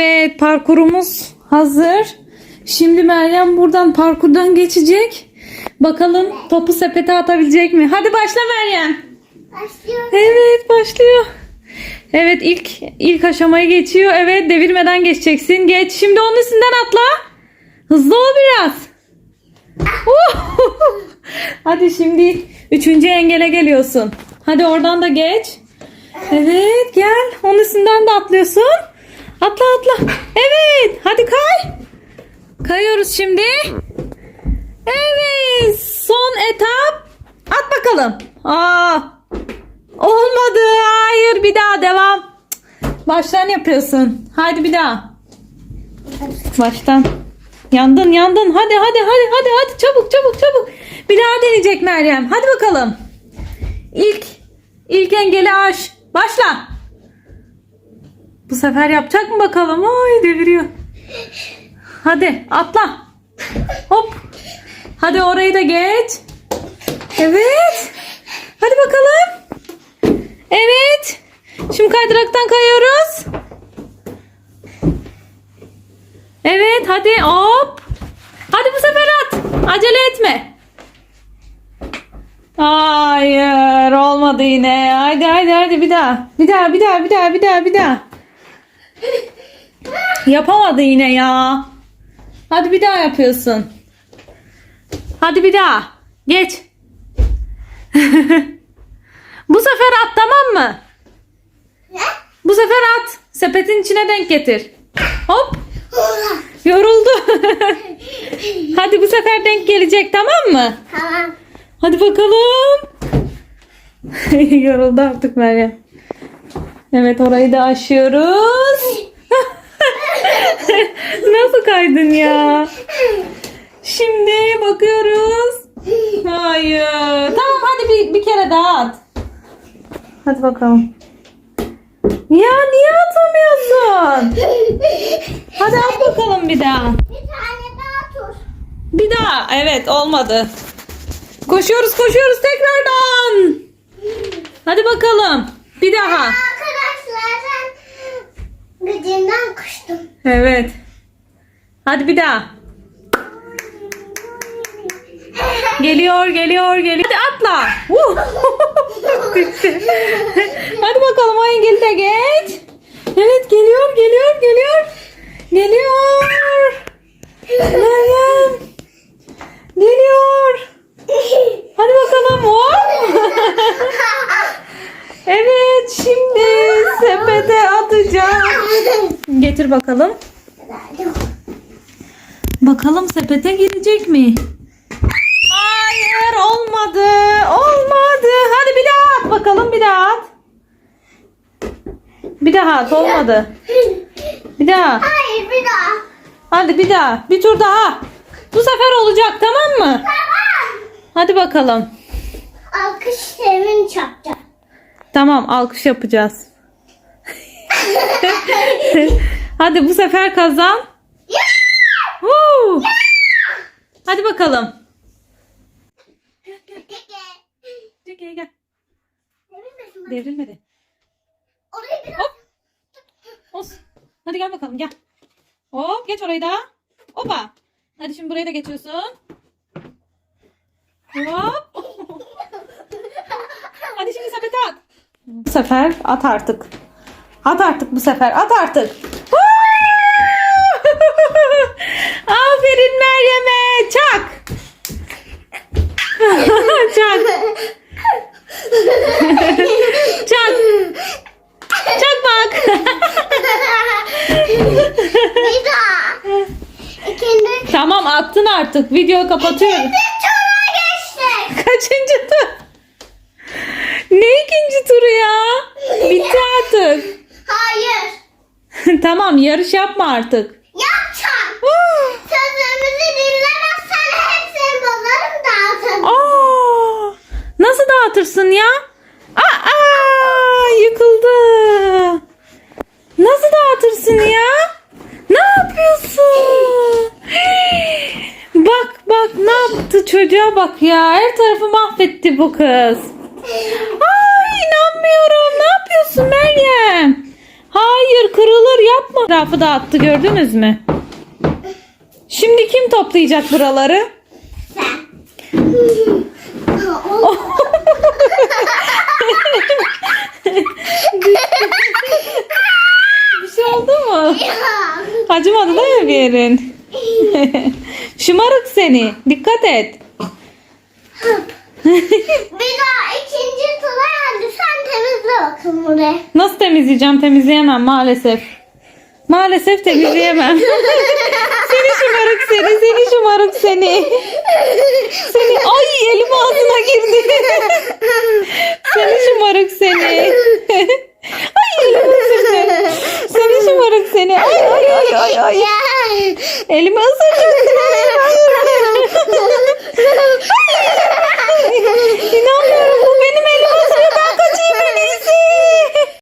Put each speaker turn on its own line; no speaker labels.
Evet parkurumuz hazır. Şimdi Meryem buradan parkurdan geçecek. Bakalım topu sepete atabilecek mi? Hadi başla Meryem.
Başlıyor.
Evet başlıyor. Evet ilk ilk aşamayı geçiyor. Evet devirmeden geçeceksin. Geç. Şimdi onun üstünden atla. Hızlı ol biraz. Hadi şimdi üçüncü engele geliyorsun. Hadi oradan da geç. Evet gel. Onun üstünden de atlıyorsun. Atla atla. Evet. Hadi kay. Kayıyoruz şimdi. Evet. Son etap. At bakalım. Aa. Olmadı. Hayır. Bir daha devam. Baştan yapıyorsun. Hadi bir daha. Baştan. Yandın yandın. Hadi hadi hadi hadi hadi çabuk çabuk çabuk. Bir daha deneyecek Meryem. Hadi bakalım. İlk ilk engeli aş. Başla. Bu sefer yapacak mı bakalım? Ay deviriyor. Hadi atla. Hop. Hadi orayı da geç. Evet. Hadi bakalım. Evet. Şimdi kaydıraktan kayıyoruz. Evet hadi hop. Hadi bu sefer at. Acele etme. Hayır olmadı yine. Haydi haydi haydi bir daha. Bir daha bir daha bir daha bir daha bir daha. Yapamadı yine ya. Hadi bir daha yapıyorsun. Hadi bir daha. Geç. Bu sefer at tamam mı?
Ne?
Bu sefer at. Sepetin içine denk getir. Hop. Yoruldu. Hadi bu sefer denk gelecek tamam mı?
Tamam.
Hadi bakalım. Yoruldu artık Meryem. Evet orayı da aşıyoruz. Nasıl kaydın ya? Şimdi bakıyoruz. Hayır. Tamam hadi bir, bir kere daha at. Hadi bakalım. Ya niye atamıyorsun? Hadi at bakalım bir daha.
Bir tane daha tur.
Bir daha. Evet olmadı. Koşuyoruz koşuyoruz tekrardan. Hadi bakalım. Bir daha.
Arkadaşlar ben gücümden kuştum.
Evet. Hadi bir daha. Geliyor geliyor geliyor. Hadi atla. Hadi bakalım o engeli de geç. Evet geliyor geliyor geliyor. Geliyor. Meryem. Geliyor. Hadi bakalım. Hop. evet şimdi sepete atacağım. Getir bakalım. Bakalım sepete girecek mi? Hayır olmadı. Olmadı. Hadi bir daha at bakalım bir daha at. Bir daha at olmadı. Bir daha.
Hayır bir daha.
Hadi bir daha. Bir tur daha. Bu sefer olacak tamam mı?
Tamam.
Hadi bakalım.
Alkış sevin çapacağım.
Tamam alkış yapacağız. Hadi bu sefer kazan. Hadi bakalım. Gel gel gel. Devrilmedi.
Orayı biraz
Hop. Olsun. Hadi gel bakalım gel. Hop geç orayı da. Hopa. Hadi şimdi burayı da geçiyorsun. Hop. Hadi şimdi sepete at. Bu sefer at artık. At artık bu sefer. At artık. Aferin Meryem'e. Çak. Çak. Çak. Çak bak.
daha. İkinci
tamam attın artık. Videoyu kapatıyorum.
tura geçtik.
Kaçıncı tur? Ne ikinci turu ya? Bitti artık.
Hayır.
tamam yarış yapma artık. Dağıtırsın ya? Aa, yıkıldı. Nasıl dağıtırsın ya? Ne yapıyorsun? Bak bak ne yaptı çocuğa bak ya. Her tarafı mahvetti bu kız. Ay inanmıyorum. Ne yapıyorsun Meryem? Hayır. Kırılır yapma. Rafı dağıttı gördünüz mü? Şimdi kim toplayacak buraları?
Sen.
Bir şey oldu mu? Acımadı değil mi bir yerin? Şımarık seni. Dikkat et.
Bir daha ikinci tura geldi. Sen temizle bakın burayı.
Nasıl temizleyeceğim? Temizleyemem maalesef. Maalesef temizleyemem. seni şımarık seni, seni şımarık seni. Seni ay elim ağzına girdi. seni şımarık seni. ay elim ısırdı. Seni şımarık seni. Ay ay ay ay ay. Elimi ısıracaksın. Hayır hayır. İnanmıyorum